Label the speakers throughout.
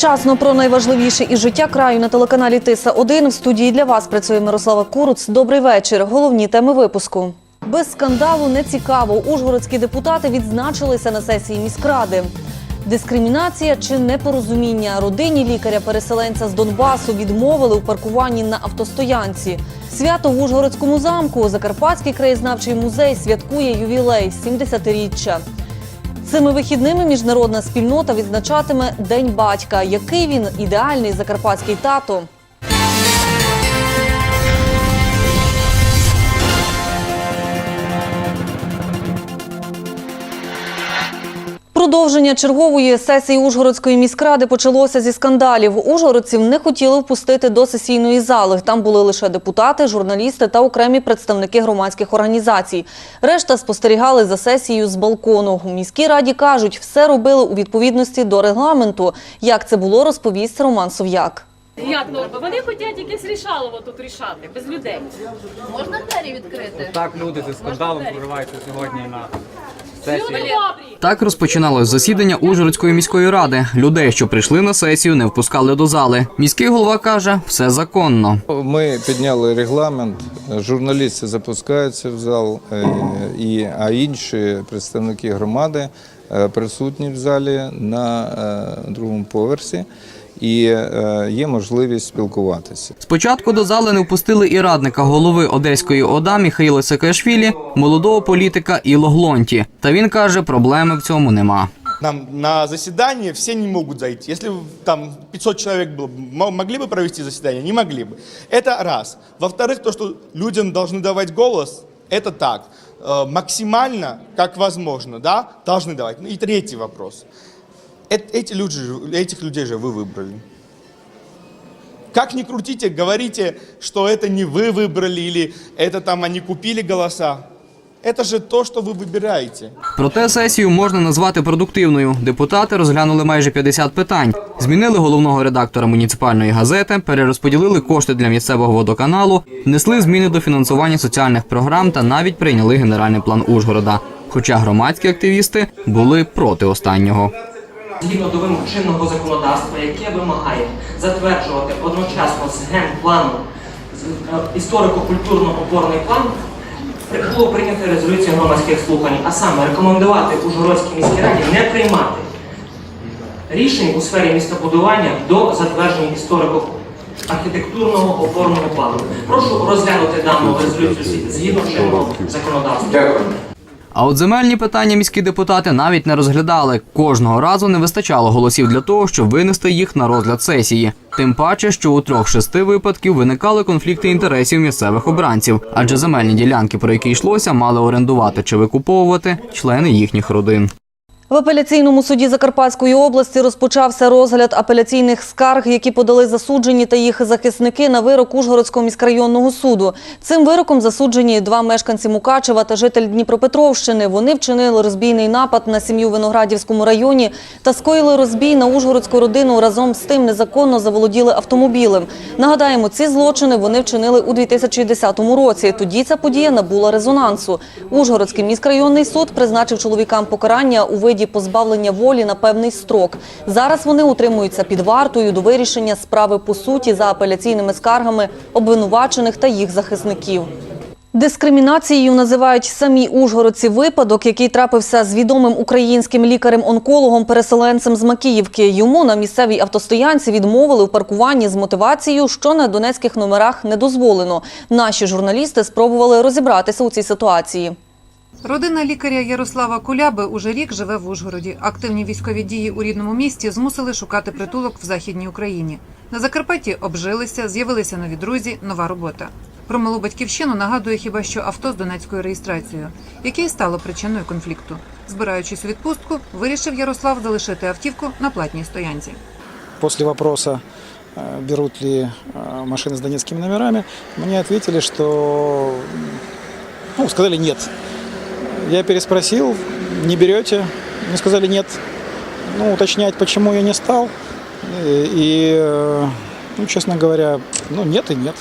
Speaker 1: Вчасно про найважливіше із життя краю на телеканалі Тиса 1 в студії для вас працює Мирослава Куруц. Добрий вечір. Головні теми випуску. Без скандалу не цікаво. Ужгородські депутати відзначилися на сесії міськради. Дискримінація чи непорозуміння родині лікаря-переселенця з Донбасу відмовили у паркуванні на автостоянці. Свято в Ужгородському замку. Закарпатський краєзнавчий музей святкує ювілей 70-річчя. Цими вихідними міжнародна спільнота відзначатиме День батька. Який він ідеальний закарпатський тато. Продовження чергової сесії Ужгородської міськради почалося зі скандалів. Ужгородців не хотіли впустити до сесійної зали. Там були лише депутати, журналісти та окремі представники громадських організацій. Решта спостерігали за сесією з балкону. У міській раді кажуть, все робили у відповідності до регламенту. Як це було, розповість Роман Сов'як.
Speaker 2: Як норма? Вони хочуть якесь рішалово тут рішати, без людей.
Speaker 3: Можна двері відкрити?
Speaker 4: Так люди зі скандалом прориваються сьогодні на!
Speaker 5: Так розпочиналось засідання Ужгородської міської ради. Людей, що прийшли на сесію, не впускали до зали. Міський голова каже, все законно.
Speaker 6: Ми підняли регламент, журналісти запускаються в зал, е, і, а інші представники громади е, присутні в залі на е, другому поверсі, і е, є можливість спілкуватися.
Speaker 5: Спочатку до зали не впустили і радника голови Одеської ОДА Міхаїла Саакашвілі, молодого політика Іло Глонті. Та він каже, проблеми в цьому нема.
Speaker 7: Нам на заседание все не могут зайти. Если там 500 человек было, м- могли бы провести заседание? Не могли бы. Это раз. Во-вторых, то, что людям должны давать голос, это так. Э, Максимально, как возможно, да, должны давать. Ну и третий вопрос. Эт- Эти люди, же- этих людей же вы выбрали. Как ни крутите, говорите, что это не вы выбрали или это там они купили голоса. Это же то, что вы выбираете.
Speaker 5: Проте сесію можна назвати продуктивною. Депутати розглянули майже 50 питань, змінили головного редактора муніципальної газети, перерозподілили кошти для місцевого водоканалу, внесли зміни до фінансування соціальних програм та навіть прийняли генеральний план Ужгорода. Хоча громадські активісти були проти останнього.
Speaker 8: згідно до вимог чинного законодавства, яке вимагає затверджувати одночасно з генпланом е, історико-культурно-опорний план, було прийнято резолюцію громадських слухань, а саме рекомендувати Ужгородській міській раді не приймати рішень у сфері містобудування до затвердження історико архітектурного опорного плану. Прошу розглянути дану резолюцію згідно чинного законодавства.
Speaker 5: А от земельні питання міські депутати навіть не розглядали. Кожного разу не вистачало голосів для того, щоб винести їх на розгляд сесії. Тим паче, що у трьох шести випадків виникали конфлікти інтересів місцевих обранців, адже земельні ділянки, про які йшлося, мали орендувати чи викуповувати члени їхніх родин.
Speaker 1: В апеляційному суді Закарпатської області розпочався розгляд апеляційних скарг, які подали засуджені та їх захисники на вирок Ужгородського міськрайонного суду. Цим вироком засуджені два мешканці Мукачева та житель Дніпропетровщини. Вони вчинили розбійний напад на сім'ю в Виноградівському районі та скоїли розбій на ужгородську родину. Разом з тим незаконно заволоділи автомобілем. Нагадаємо, ці злочини вони вчинили у 2010 році. Тоді ця подія набула резонансу. Ужгородський міськрайонний суд призначив чоловікам покарання у виді позбавлення волі на певний строк. Зараз вони утримуються під вартою до вирішення справи по суті за апеляційними скаргами обвинувачених та їх захисників. Дискримінацією називають самі ужгородці випадок, який трапився з відомим українським лікарем-онкологом переселенцем з Макіївки. Йому на місцевій автостоянці відмовили в паркуванні з мотивацією, що на донецьких номерах не дозволено. Наші журналісти спробували розібратися у цій ситуації.
Speaker 9: Родина лікаря Ярослава Куляби уже рік живе в Ужгороді. Активні військові дії у рідному місті змусили шукати притулок в Західній Україні. На Закарпатті обжилися, з'явилися нові друзі, нова робота. Про малу батьківщину нагадує хіба що авто з донецькою реєстрацією, яке й стало причиною конфлікту. Збираючись у відпустку, вирішив Ярослав залишити автівку на платній стоянці.
Speaker 10: После вопроса, э, берут ли э, машины с донецкими номерами, мне ответили, что ну, сказали нет. Я переспросил, не берете? Мне сказали нет. Ну, уточнять, почему я не стал. И, э, ну, честно говоря, ну, нет и нет.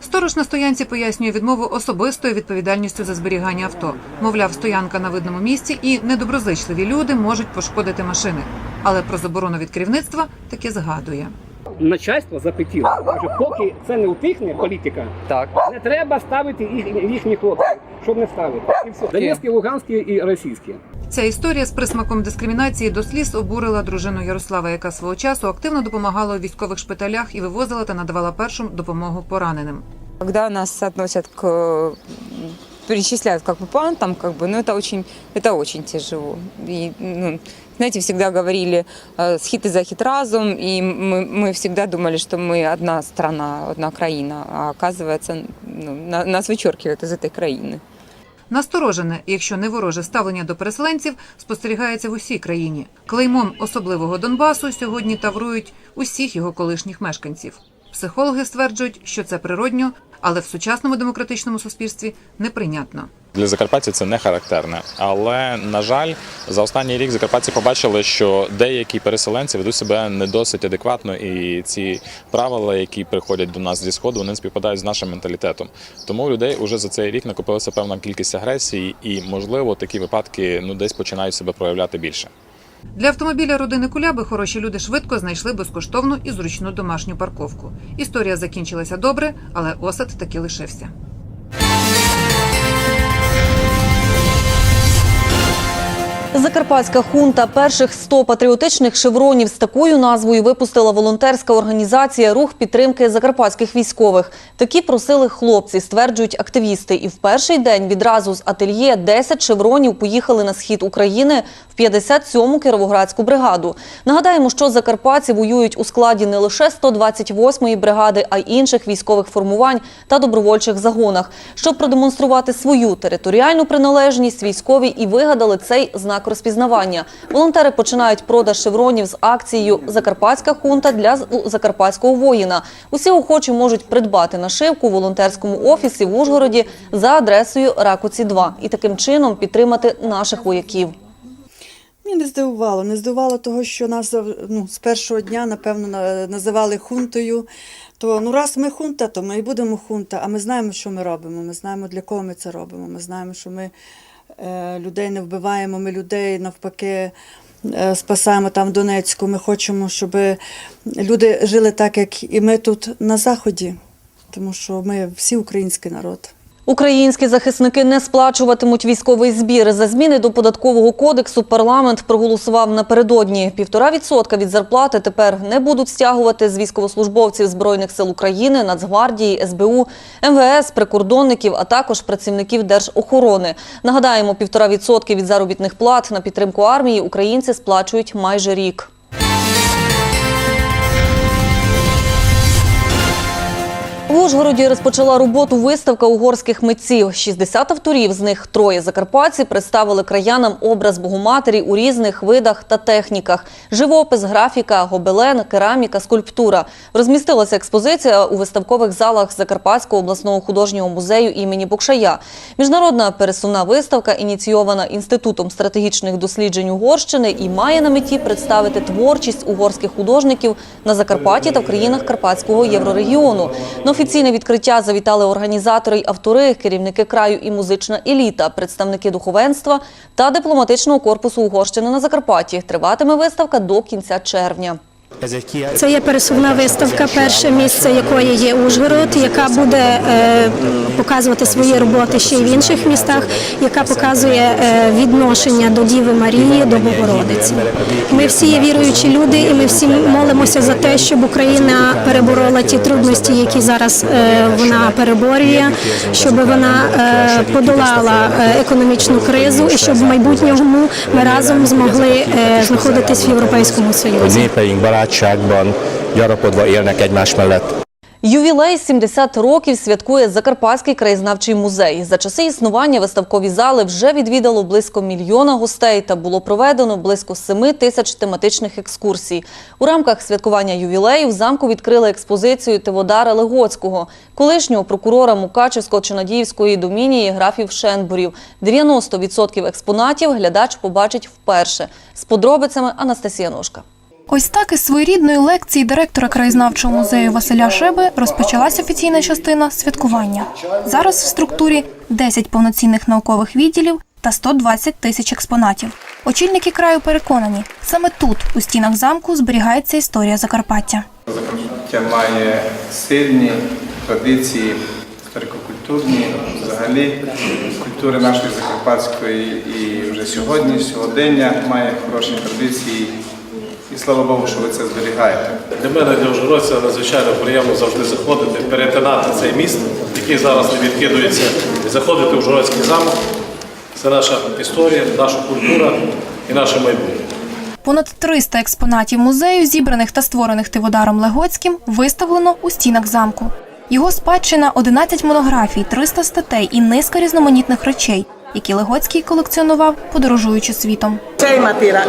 Speaker 9: Сторож на стоянці пояснює відмову особистою відповідальністю за зберігання авто. Мовляв, стоянка на видному місці і недоброзичливі люди можуть пошкодити машини. але про заборону від керівництва таки згадує
Speaker 11: начальство запитіло. Каже, поки це не утихне політика,
Speaker 5: Так.
Speaker 11: не треба ставити їх, їхні хлопці, щоб не ставити. І все. Донецькі, Луганські і російські.
Speaker 9: Ця історія з присмаком дискримінації до сліз обурила дружину Ярослава, яка свого часу активно допомагала у військових шпиталях і вивозила та надавала першу допомогу пораненим.
Speaker 12: Когда нас относят к м, перечисляют как оккупантам, как бы, ну это очень, это очень тяжело. И, ну, знаете, всегда говорили э, схит и захит разум, и мы, мы всегда думали, что мы одна страна, одна країна, а оказывается, ну, на- нас вычеркивают из этой країни.
Speaker 9: Насторожене, якщо не вороже ставлення до переселенців, спостерігається в усій країні. Клеймом особливого Донбасу сьогодні таврують усіх його колишніх мешканців. Психологи стверджують, що це природньо, але в сучасному демократичному суспільстві неприйнятно.
Speaker 13: Для Закарпаття це не характерне, але на жаль, за останній рік закарпатці побачили, що деякі переселенці ведуть себе не досить адекватно, і ці правила, які приходять до нас зі сходу, вони співпадають з нашим менталітетом. Тому у людей вже за цей рік накопилася певна кількість агресії, і можливо такі випадки ну десь починають себе проявляти більше.
Speaker 9: Для автомобіля родини Куляби хороші люди швидко знайшли безкоштовну і зручну домашню парковку. Історія закінчилася добре, але осад таки лишився.
Speaker 1: Закарпатська хунта перших 100 патріотичних шевронів з такою назвою випустила волонтерська організація Рух підтримки закарпатських військових. Такі просили хлопці, стверджують активісти. І в перший день відразу з ательє 10 шевронів поїхали на схід України в 57-му Кіровоградську бригаду. Нагадаємо, що закарпатці воюють у складі не лише 128-ї бригади, а й інших військових формувань та добровольчих загонах. Щоб продемонструвати свою територіальну приналежність, військові і вигадали цей знак розпізнавання. Волонтери починають продаж шевронів з акцією Закарпатська хунта для закарпатського воїна. Усі охочі можуть придбати нашивку у волонтерському офісі в Ужгороді за адресою Ракоці 2 і таким чином підтримати наших вояків.
Speaker 14: Мені не здивувало. Не здивувало того, що нас ну, з першого дня, напевно, на- називали хунтою. То ну раз ми хунта, то ми і будемо хунта. А ми знаємо, що ми робимо. Ми знаємо, для кого ми це робимо. Ми знаємо, що ми людей не вбиваємо, ми людей навпаки е, спасаємо там Донецьку. Ми хочемо, щоб люди жили так, як і ми тут на Заході, тому що ми всі український народ.
Speaker 1: Українські захисники не сплачуватимуть військовий збір. За зміни до податкового кодексу парламент проголосував напередодні. Півтора відсотка від зарплати тепер не будуть стягувати з військовослужбовців Збройних сил України, Нацгвардії, СБУ, МВС, прикордонників, а також працівників держохорони. Нагадаємо, півтора відсотки від заробітних плат на підтримку армії українці сплачують майже рік. В Ужгороді розпочала роботу виставка угорських митців. 60 авторів, з них троє закарпатці, представили краянам образ Богоматері у різних видах та техніках: живопис, графіка, гобелен, кераміка, скульптура. Розмістилася експозиція у виставкових залах Закарпатського обласного художнього музею імені Букшая. Міжнародна пересувна виставка ініційована інститутом стратегічних досліджень Угорщини і має на меті представити творчість угорських художників на Закарпатті та в країнах Карпатського єврорегіону. Офіційне відкриття завітали організатори й автори, керівники краю і музична еліта, представники духовенства та дипломатичного корпусу Угорщини на Закарпатті. Триватиме виставка до кінця червня.
Speaker 15: Це є пересувна виставка, перше місце якої є Ужгород, яка буде е, показувати свої роботи ще й в інших містах, яка показує е, відношення до Діви Марії, до Богородиці. Ми всі є віруючі люди, і ми всі молимося за те, щоб Україна переборола ті трудності, які зараз е, вона переборює, щоб вона подолала економічну кризу, і щоб в майбутньому ми разом змогли знаходитись в Європейському Союзі.
Speaker 16: Barátságban gyarapodva élnek egymás mellett.
Speaker 1: Ювілей 70 років святкує Закарпатський краєзнавчий музей. За часи існування виставкові зали вже відвідало близько мільйона гостей та було проведено близько 7 тисяч тематичних екскурсій. У рамках святкування ювілею в замку відкрили експозицію Тиводара Легоцького, колишнього прокурора Мукачевського чи Надіївської домінії графів Шенбурів. 90% експонатів глядач побачить вперше. З подробицями Анастасія Ножка.
Speaker 15: Ось так із своєрідної лекції директора краєзнавчого музею Василя Шеби розпочалась офіційна частина святкування. Зараз в структурі 10 повноцінних наукових відділів та 120 тисяч експонатів.
Speaker 17: Очільники краю переконані, саме тут, у стінах замку, зберігається історія Закарпаття.
Speaker 18: Закарпаття має сильні традиції історико-культурні, взагалі культури нашої закарпатської і вже сьогодні, сьогодення має хороші традиції. І слава Богу, що ви це зберігаєте.
Speaker 19: Для мене, для Ужгородця, надзвичайно приємно завжди заходити, перетинати цей міст, який зараз не відкидується, і заходити в Ужгородський замок. Це наша історія, наша культура і наше майбутнє.
Speaker 17: Понад 300 експонатів музею, зібраних та створених Тиводаром Легоцьким, виставлено у стінах замку. Його спадщина 11 монографій, 300 статей і низка різноманітних речей, які Легоцький колекціонував, подорожуючи світом.
Speaker 20: Цей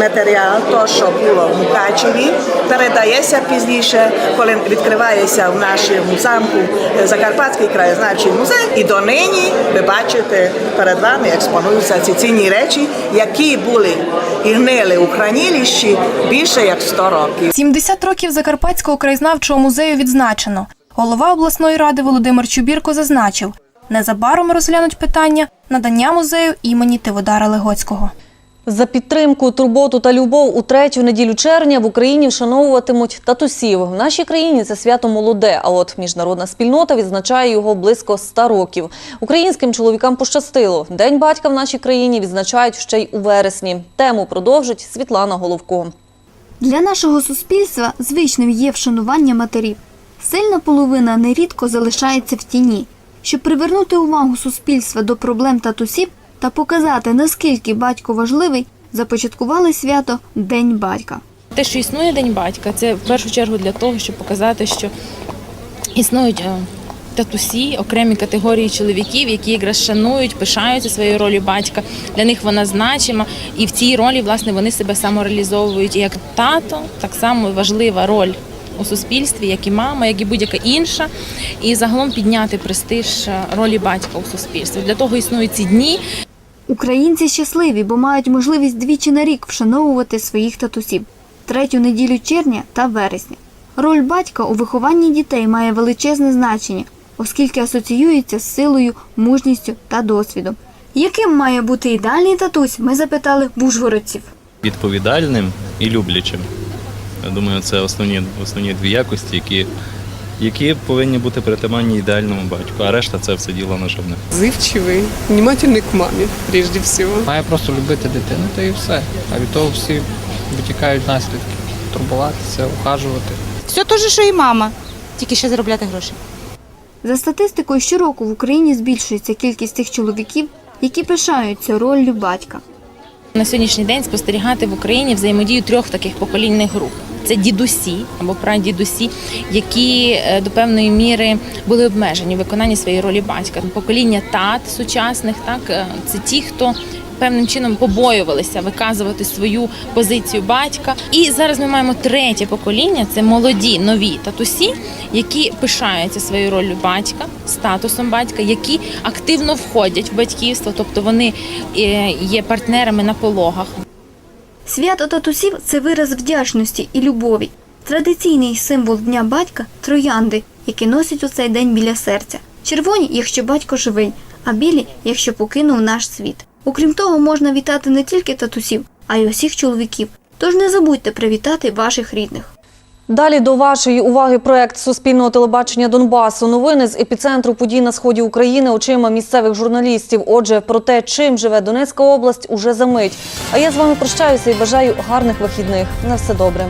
Speaker 20: матеріал, то, що було в Мукачеві, передається пізніше, коли відкривається в нашому замку Закарпатський краєзнавчий музей. І донині ви бачите перед вами експонуються ці цінні речі, які були і гнили у хранилищі більше як 100 років.
Speaker 17: 70 років Закарпатського краєзнавчого музею відзначено. Голова обласної ради Володимир Чубірко зазначив, незабаром розглянуть питання надання музею імені Тиводара Легоцького.
Speaker 1: За підтримку, турботу та любов у третю неділю червня в Україні вшановуватимуть татусів. В нашій країні це свято молоде, а от міжнародна спільнота відзначає його близько 100 років. Українським чоловікам пощастило. День батька в нашій країні відзначають ще й у вересні. Тему продовжить Світлана Головко.
Speaker 21: Для нашого суспільства звичним є вшанування матерів. Сильна половина нерідко залишається в тіні. Щоб привернути увагу суспільства до проблем татусів та показати, наскільки батько важливий, започаткували свято День батька.
Speaker 22: Те, що існує День батька, це в першу чергу для того, щоб показати, що існують е, татусі, окремі категорії чоловіків, які якраз шанують, пишаються своєю ролью батька. Для них вона значима, і в цій ролі власне вони себе самореалізовують. І як тато, так само важлива роль. У суспільстві, як і мама, як і будь-яка інша, і загалом підняти престиж е, ролі батька у суспільстві. Для того існують ці дні,
Speaker 21: Українці щасливі, бо мають можливість двічі на рік вшановувати своїх татусів третю неділю червня та вересня. Роль батька у вихованні дітей має величезне значення, оскільки асоціюється з силою, мужністю та досвідом. Яким має бути ідеальний татусь? Ми запитали в ужгородців.
Speaker 23: відповідальним і люблячим. Я думаю, це основні, основні дві якості, які, які повинні бути притаманні ідеальному батьку, а решта це все діло наживне.
Speaker 24: Зивчивий, внимательний к мамі, прежде всього.
Speaker 25: Має просто любити дитину, та і все. А від того всі витікають наслідки. Турбуватися, ухажувати.
Speaker 26: Все те ж, що і мама, тільки ще заробляти гроші.
Speaker 21: За статистикою, щороку в Україні збільшується кількість тих чоловіків, які пишаються роллю батька.
Speaker 22: На сьогоднішній день спостерігати в Україні взаємодію трьох таких поколінних груп. Це дідусі або прадідусі, які е, до певної міри були обмежені в виконанні своєї ролі батька. Покоління тат сучасних, так е, це ті, хто певним чином побоювалися виказувати свою позицію батька. І зараз ми маємо третє покоління це молоді нові татусі, які пишаються своєю ролью батька, статусом батька, які активно входять в батьківство, тобто вони е, є партнерами на пологах.
Speaker 21: Свято татусів це вираз вдячності і любові. Традиційний символ Дня батька троянди, які носять у цей день біля серця. Червоні, якщо батько живий, а білі, якщо покинув наш світ. Окрім того, можна вітати не тільки татусів, а й усіх чоловіків. Тож не забудьте привітати ваших рідних.
Speaker 1: Далі до вашої уваги проект Суспільного телебачення Донбасу. Новини з епіцентру подій на сході України очима місцевих журналістів. Отже, про те, чим живе Донецька область, уже за мить. А я з вами прощаюся і бажаю гарних вихідних. На все добре.